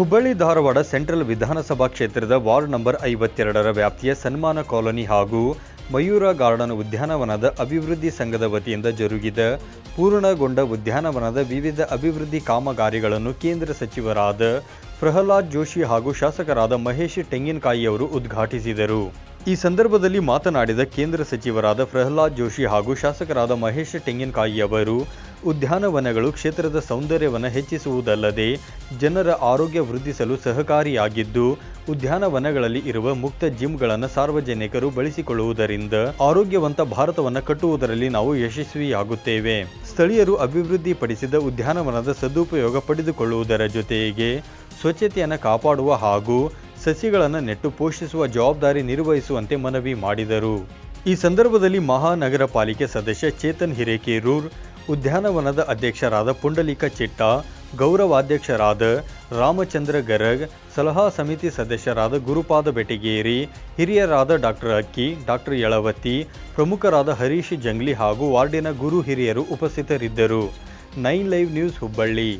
Hubballi Dharwad central ವಿಧಾನಸಭಾ ಕ್ಷೇತ್ರದ ward number ಐವತ್ತೆರಡರ ವ್ಯಾಪ್ತಿಯ ಸನ್ಮಾನ ಕಾಲೋನಿ ಹಾಗೂ ಮಯೂರ ಗಾರ್ಡನ್ ಉದ್ಯಾನವನದ ಅಭಿವೃದ್ಧಿ ಸಂಘದ ವತಿಯಿಂದ ಜರುಗಿದ ಪೂರ್ಣಗೊಂಡ ಉದ್ಯಾನವನದ ವಿವಿಧ ಅಭಿವೃದ್ಧಿ ಕಾಮಗಾರಿಗಳನ್ನು ಕೇಂದ್ರ ಸಚಿವರಾದ ಪ್ರಹ್ಲಾದ್ ಜೋಶಿ ಹಾಗೂ ಶಾಸಕರಾದ ಮಹೇಶ್ ತೆಂಗಿನಕಾಯಿಯವರು ಉದ್ಘಾಟಿಸಿದರು. ಈ ಸಂದರ್ಭದಲ್ಲಿ ಮಾತನಾಡಿದ ಕೇಂದ್ರ ಸಚಿವರಾದ ಪ್ರಹ್ಲಾದ್ ಜೋಶಿ ಹಾಗೂ ಶಾಸಕರಾದ ಮಹೇಶ್ ತೆಂಗಿನಕಾಯಿಯವರು ಉದ್ಯಾನವನಗಳು ಕ್ಷೇತ್ರದ ಸೌಂದರ್ಯವನ್ನು ಹೆಚ್ಚಿಸುವುದಲ್ಲದೆ ಜನರ ಆರೋಗ್ಯ ವೃದ್ಧಿಸಲು ಸಹಕಾರಿಯಾಗಿದ್ದು, ಉದ್ಯಾನವನಗಳಲ್ಲಿ ಇರುವ ಮುಕ್ತ ಜಿಮ್ಗಳನ್ನು ಸಾರ್ವಜನಿಕರು ಬಳಸಿಕೊಳ್ಳುವುದರಿಂದ ಆರೋಗ್ಯವಂತ ಭಾರತವನ್ನು ಕಟ್ಟುವುದರಲ್ಲಿ ನಾವು ಯಶಸ್ವಿಯಾಗುತ್ತೇವೆ. ಸ್ಥಳೀಯರು ಅಭಿವೃದ್ಧಿಪಡಿಸಿದ ಉದ್ಯಾನವನದ ಸದುಪಯೋಗ ಪಡೆದುಕೊಳ್ಳುವುದರ ಜೊತೆಗೆ ಸ್ವಚ್ಛತೆಯನ್ನು ಕಾಪಾಡುವ ಹಾಗೂ ಸಸಿಗಳನ್ನು ನೆಟ್ಟು ಪೋಷಿಸುವ ಜವಾಬ್ದಾರಿ ನಿರ್ವಹಿಸುವಂತೆ ಮನವಿ ಮಾಡಿದರು. ಈ ಸಂದರ್ಭದಲ್ಲಿ ಮಹಾನಗರ ಪಾಲಿಕೆ ಸದಸ್ಯ ಚೇತನ್ ಹಿರೇಕೇರೂರ್ ಉದ್ಯಾನವನದ ಅಧ್ಯಕ್ಷರಾದ ಪುಂಡಲೀಕ ಚಿಟ್ಟ, ಗೌರವಾಧ್ಯಕ್ಷರಾದ ರಾಮಚಂದ್ರ ಗರಗ್, ಸಲಹಾ ಸಮಿತಿ ಸದಸ್ಯರಾದ ಗುರುಪಾದ ಬೆಟಗೇರಿ, ಹಿರಿಯರಾದ ಡಾಕ್ಟರ್ ಅಕ್ಕಿ ಡಾಕ್ಟರ್ ಯಳವತಿ, ಪ್ರಮುಖರಾದ ಹರೀಶ್ ಜಂಗ್ಲಿ ಹಾಗೂ ವಾರ್ಡಿನ ಗುರು ಹಿರಿಯರು ಉಪಸ್ಥಿತರಿದ್ದರು. Nine live news Hubballi.